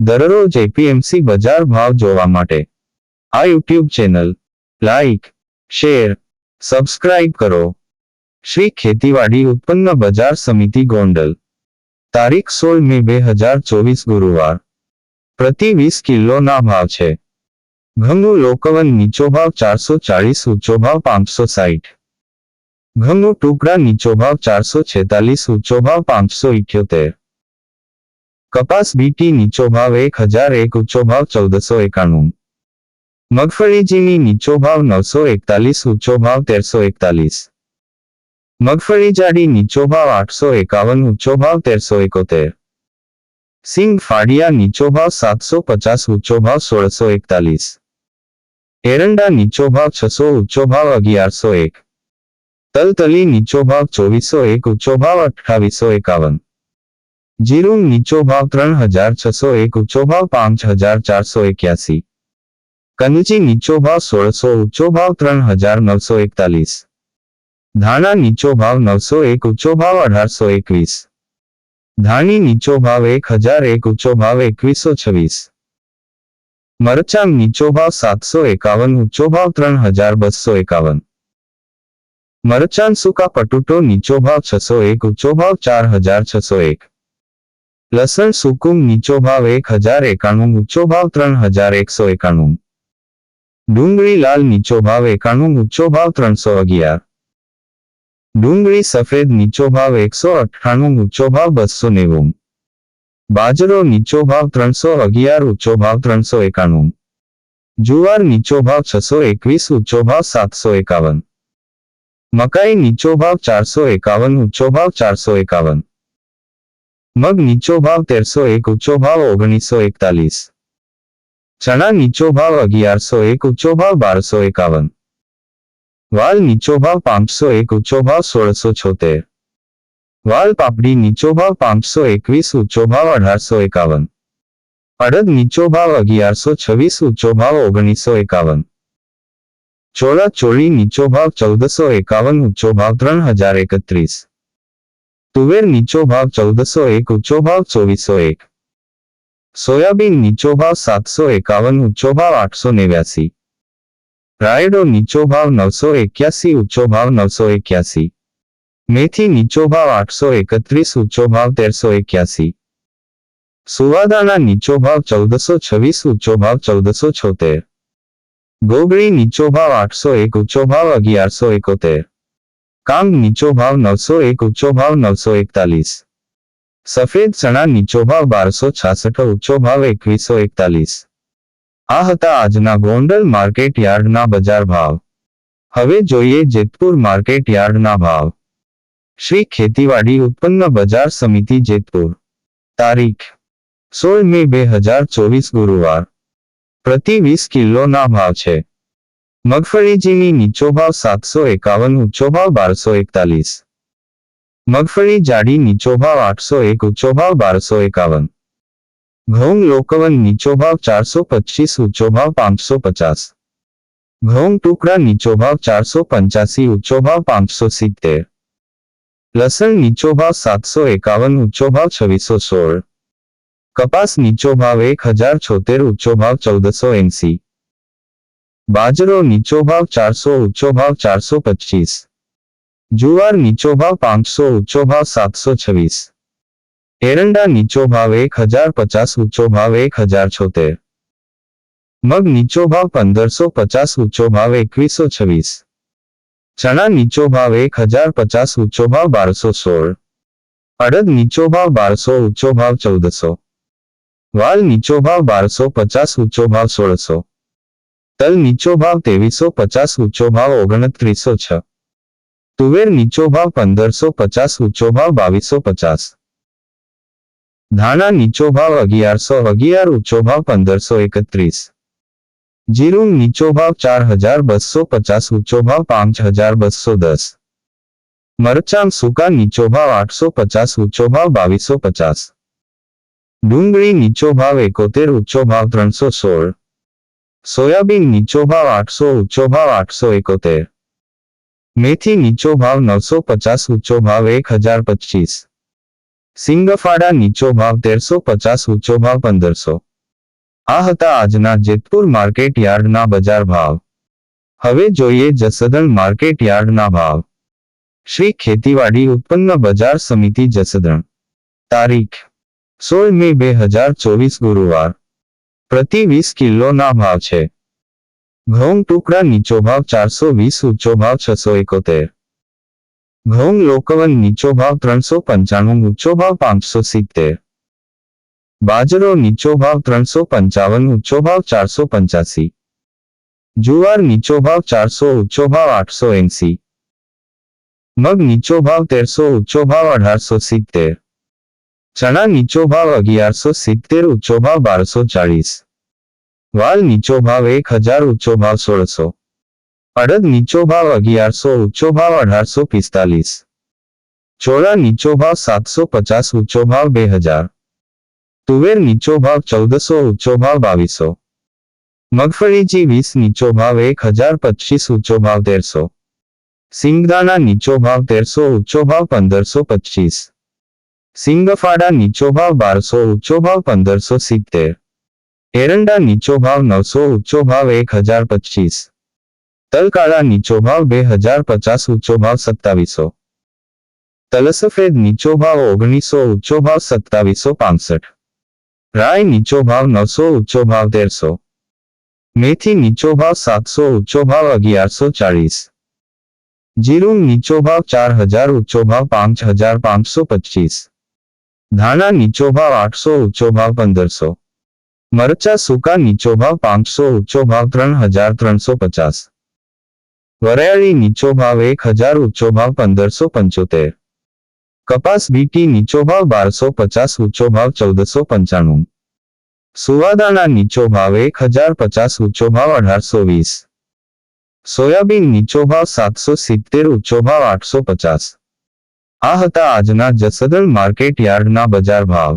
દરરોજ એપીએમસી બજાર ભાવ જોવા માટે. આ YouTube channel like share, subscribe કરો. શ્રી ખેતીવાડી ઉત્પન્ન બજાર સમિતિ ગોંડલ. તારીખ સોળ મે બે હજાર ચોવીસ ગુરુવાર. પ્રતિ વીસ કિલોના ભાવ છે. ઘઉંનું લોકવન નીચો ભાવ ચારસો ચાળીસ, ઊંચો ભાવ પાંચસો સાઠ ઘઉંનું ટુકડા નીચો ભાવ ચારસો છેતાલીસ, ઊંચો ભાવ પાંચસો ઇઠ્યોતેર. કપાસ બીટી નીચો ભાવ એક હજાર એક ઊંચો ભાવ ચૌદસો એકાણું. મગફળીજીની નીચો ભાવ નવસો એકતાલીસ ઊંચો ભાવ તેરસો એકતાલીસ. મગફળી જાડી નીચો ભાવ આઠસો એકાવન ઊંચો ભાવ તેરસો એકોતેર. સિંગ ફાડિયા નીચો ભાવ સાતસો પચાસ ઊંચો ભાવ સોળસો એકતાલીસ. એરંડા નીચો ભાવ છસો ઊંચો ભાવ અગિયારસો એક. તલતલી નીચો ભાવ ચોવીસો એક ઊંચો ભાવ અઠાવીસો એકાવન. જીરું નીચો ભાવ ત્રણ હજાર છસો એક ઊંચો ભાવ પાંચ હજાર ચારસો એક્યાસી કનજી નીચો ભાવ સોળસો ઊંચો ભાવ ત્રણ હજાર નવસો એકતાલીસ ધાણા નીચો ભાવ નવસો એક ઊંચો ભાવ અઢારસો એકવીસ ધાણી નીચો ભાવ એક હજાર એક ઊંચો ભાવ એકવીસો છવ્વીસ મરચાં નીચો ભાવ સાતસો એકાવન ઊંચો ભાવ ત્રણ હજાર બસો એકાવન મરચાં સૂકા પટુટો નીચો ભાવ છસો એક ઊંચો ભાવ ચાર હજાર છસો એક લસણ સુકુમ નીચો ભાવ એક હજાર એકાણું ઊંચો ભાવ ત્રણ હજાર એકસો એકાણું ડુંગળી લાલ નીચો ભાવ એકાણું ઊંચો ભાવ ત્રણસો અગિયાર ડુંગળી સફેદ નીચો ભાવ એકસો અઠ્ઠાણું ઊંચો ભાવ બસો નેવું બાજરો નીચો ભાવ ત્રણસો અગિયાર ઊંચો ભાવ ત્રણસો એકાણું જુવાર નીચો ભાવ છસો એકવીસ ઊંચો ભાવ સાતસો એકાવન મકાઈ નીચો ભાવ ચારસો એકાવન ઊંચો ભાવ ચારસો એકાવન મગ નીચો ભાવ તેરસો એક ઊંચો ભાવ ઓગણીસો એકતાલીસ ચણા નીચો ભાવ અગિયારસો એક ઊંચો ભાવ બારસો એકાવન વાલ નીચો ભાવ પાંચસો એક ઊંચો ભાવ સોળસો છોતેર વાલ પાપડી નીચો ભાવ પાંચસો એકવીસ ઊંચો ભાવ અઢારસો એકાવન અડદ નીચો ભાવ અગિયારસો છવ્વીસ ઊંચો ભાવ ઓગણીસો એકાવન ચોળા ચોળી નીચો ભાવ ચૌદસો એકાવન ઊંચો ભાવ ત્રણ હજાર એકત્રીસ તુવેર નીચો ભાવ ચૌદસો એક, ઊંચો ભાવ ચોવીસો એક. સોયાબીન નીચો ભાવ સાતસો એકાવન, ઊંચો ભાવ આઠસો નેવ્યાસી. રાયડો નીચો ભાવ નવસો એક્યાસી, ઊંચો ભાવ નવસો એક્યાસી. મેથી નીચો ભાવ આઠસો એકત્રીસ, ઊંચો ભાવ તેરસો એક્યાસી. સુવાદાના નીચો ભાવ ચૌદસો છવ્વીસ, ઊંચો ભાવ ચૌદસો છોતેર. ગોગળી નીચો ભાવ આઠસો એક, ઊંચો ભાવ અગિયારસો એકોતેર. કાંગ નીચો ભાવ નવસો એક ઊંચો ભાવ નવસો એકતાલીસ. સફેદ ચણા નીચો ભાવ બારસો છાસઠ ઊંચો ભાવ એકવીસો એકતાલીસ. આ હતા આજના ગોંડલ માર્કેટ યાર્ડના બજાર ભાવ. હવે જોઈએ જેતપુર માર્કેટ યાર્ડના ભાવ. શ્રી ખેતીવાડી ઉત્પન્ન બજાર સમિતિ જેતપુર. તારીખ. સોળ મે બે હજાર ચોવીસ ગુરુવાર. પ્રતિ વીસ કિલોના ભાવ છે. મગફળીજીની નીચો ભાવ સાતસો એકાવન ઊંચો ભાવ બારસો એકતાલીસ મગફળી જાડી નીચો ભાવ આઠસો એક ઊંચો ભાવ બારસો એકાવન ઘઉં લોકવન નીચો ભાવ ચારસો પચીસ ઊંચો ભાવ પાંચસો પચાસ ઘઉં ટુકડા નીચો ભાવ ચારસો પંચ્યાસી ઊંચો ભાવ પાંચસો સિત્તેર લસણ નીચો ભાવ સાતસો એકાવન ઊંચો ભાવ છવ્વીસો સોળ કપાસ નીચો ભાવ એક હજાર છોતેર ઊંચો ભાવ ચૌદસો એંસી બાજરો નીચો ભાવ ચારસો ઊંચો ભાવ ચારસો પચીસ જુવાર નીચો ભાવ પાંચસો ઊંચો ભાવ સાતસો છવ્વીસ એરંડા નીચો ભાવ એક હજાર પચાસ ઊંચો ભાવ એક હજાર છોતેર મગ નીચો ભાવ પંદરસો પચાસ ઊંચો ભાવ એકવીસો છવ્વીસ ચણા નીચો ભાવ એક હજાર પચાસ ઊંચો ભાવ બારસો સોળ અડદ નીચો ભાવ બારસો ઊંચો ભાવ ચૌદસો વાલ નીચો ભાવ બારસો પચાસ ઊંચો ભાવ સોળસો તલ નીચો ભાવ ત્રેવીસો પચાસ ઊંચો ભાવ ઓગણત્રીસો છ તુવેર નીચો ભાવ પંદરસો પચાસ ઊંચો ભાવ બાવીસો પચાસ ધાણા નીચો ભાવ અગિયારસો અગિયાર ઊંચો ભાવ પંદરસો એકત્રીસ જીરું નીચો ભાવ ચાર હજાર બસો પચાસ ઊંચો ભાવ પાંચ હજાર બસો દસ મરચાં સૂકા નીચો ભાવ આઠસો પચાસ ઊંચો ભાવ બાવીસો પચાસ ડુંગળી નીચો ભાવ એકોતેર ઊંચો ભાવ ત્રણસો સોળ સોયાબીન નીચો ભાવ આઠસો ઊંચો ભાવ આઠસો એકોતેર મેથી નીચો ભાવ નવસો પચાસ ઊંચો ભાવ એક હજાર પચીસ સિંગફાડા નીચો ભાવ તેરસો પચાસ ઊંચો ભાવ પંદરસો આ હતા આજના જેતપુર માર્કેટ યાર્ડના બજાર ભાવ હવે જોઈએ જસદણ માર્કેટ યાર્ડના ભાવ શ્રી ખેતીવાડી ઉત્પન્ન બજાર સમિતિ જસદણ તારીખ સોળ મે બે હજાર ચોવીસ ગુરુવાર પ્રતિ વીસ કિલોના ભાવ છે. ઘઉં ટુકડા નીચો ભાવ ચારસો વીસ, ઊંચો ભાવ છસો એકોતેર. ઘઉં લોકવન નીચો ભાવ ત્રણસો પંચાણું, ઊંચો ભાવ પાંચસો સિત્તેર. બાજરો નીચો ભાવ ત્રણસો પંચાવન, ઊંચો ભાવ ચારસો પંચ્યાસી. જુવાર નીચો ભાવ ચારસો, ઊંચો ભાવ આઠસો એંસી. મગ નીચો ભાવ તેરસો, ઊંચો ભાવ અઢારસો સિત્તેર. ચણા નીચો ભાવ અગિયારસો સિત્તેર ઊંચો ભાવ બારસો ચાળીસ વાલ નીચો ભાવ એક હજાર ઊંચો ભાવ સોળસો અડદ નીચો ભાવ અગિયારસો ઊંચો ભાવ અઢારસો પિસ્તાલીસ ચોળા નીચો ભાવ સાતસો પચાસ ઊંચો ભાવ બે હજાર તુવેર નીચો ભાવ ચૌદસો ઊંચો ભાવ બાવીસો મગફળીજી વીસ નીચો ભાવ એક હજાર પચીસ ઊંચો ભાવ તેરસો સિંગદાણા નીચો ભાવ તેરસો ઊંચો ભાવ પંદરસો પચીસ સિંગફાડા નીચો ભાવ બારસો ઊંચો ભાવ પંદરસો સિત્તેર એરંડા નીચો ભાવ નવસો ઊંચો ભાવ એક હજાર પચીસ તલકાળા નીચો ભાવ બે હજાર પચાસ ઊંચો ભાવ સત્તાવીસો તલસફેદ નીચો ભાવ ઓગણીસો ઊંચો ભાવ સત્તાવીસો પાસઠ રાય નીચો ભાવ નવસો ઊંચો ભાવ તેરસો મેથી નીચો ભાવ સાતસો ઊંચો ભાવ અગિયારસો ચાળીસ જીરું નીચો ભાવ ચાર હજાર ઊંચો ભાવ પાંચ હજાર પાંચસો પચીસ ધાણા નીચો ભાવ આઠસો ઊંચો ભાવ પંદરસો મરચા સૂકા નીચો ભાવ પાંચસો ઊંચો ભાવ ત્રણ હજાર ત્રણસો પચાસ વરિયાળી નીચો ભાવ એક હજાર ઊંચો ભાવ પંદરસો પંચોતેર કપાસ બીટી નીચો ભાવ બારસો પચાસ ઊંચો ભાવ ચૌદસો પંચાણું સુવાદાણા નીચો ભાવ એક હજાર પચાસ ઊંચો ભાવ અઢારસો વીસ સોયાબીન નીચો ભાવ સાતસો સિત્તેર ઊંચો ભાવ આઠસો પચાસ આ હતા આજના જસદલ માર્કેટ યાર્ડના બજાર ભાવ.